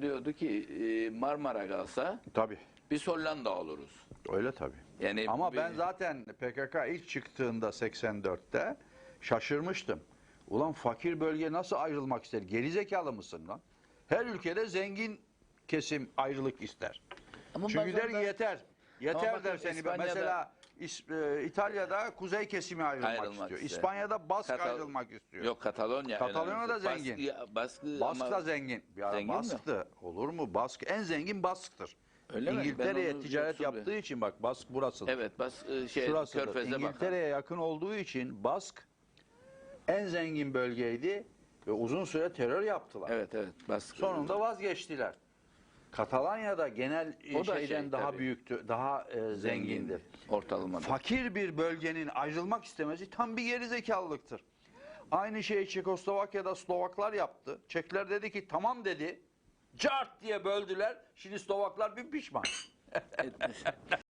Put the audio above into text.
Diyordu ki e, Marmara kalsa Tabii. biz Hollanda oluruz. Öyle tabii. Yani Ama bir- ben zaten PKK ilk çıktığında 84'te şaşırmıştım. Ulan fakir bölge nasıl ayrılmak ister? Gerizekalı mısın lan? Her ülkede zengin kesim ayrılık ister. Ama Çünkü bazen der de- yeter. Yeter Ama der seni. İspanya'da- Mesela İs- e, İtalya'da kuzey kesimi ayrılmak, Ayrılmak istiyor. ister. İspanya'da Bask Katal- ayrılmak istiyor. Yok Katalonya. Katalonya da zengin. Baskı, baskı Bask ama- da zengin. Bir ara Zengin mi? Bask'tı. Olur mu? Bask en zengin Bask'tır. Öyle İngiltere'ye ticaret yaptığı için bak Bask burasıdır. Evet baskı şey Şurasıdır. Körfez'e. İngiltere'ye yakın olduğu için Bask en zengin bölgeydi ve uzun süre terör yaptılar. Evet evet baskı. Sonunda vazgeçtiler. Katalanya'da genel e, O da şeyden şey, daha tabii. büyüktü, daha e, zengindir. Ortalamada. Fakir bir bölgenin ayrılmak istemesi tam bir gerizekalılıktır. Aynı şeyi Çekoslovakya'da Slovaklar yaptı. Çekler dedi ki tamam dedi. Cart diye böldüler. Şimdi Slovaklar bir pişman.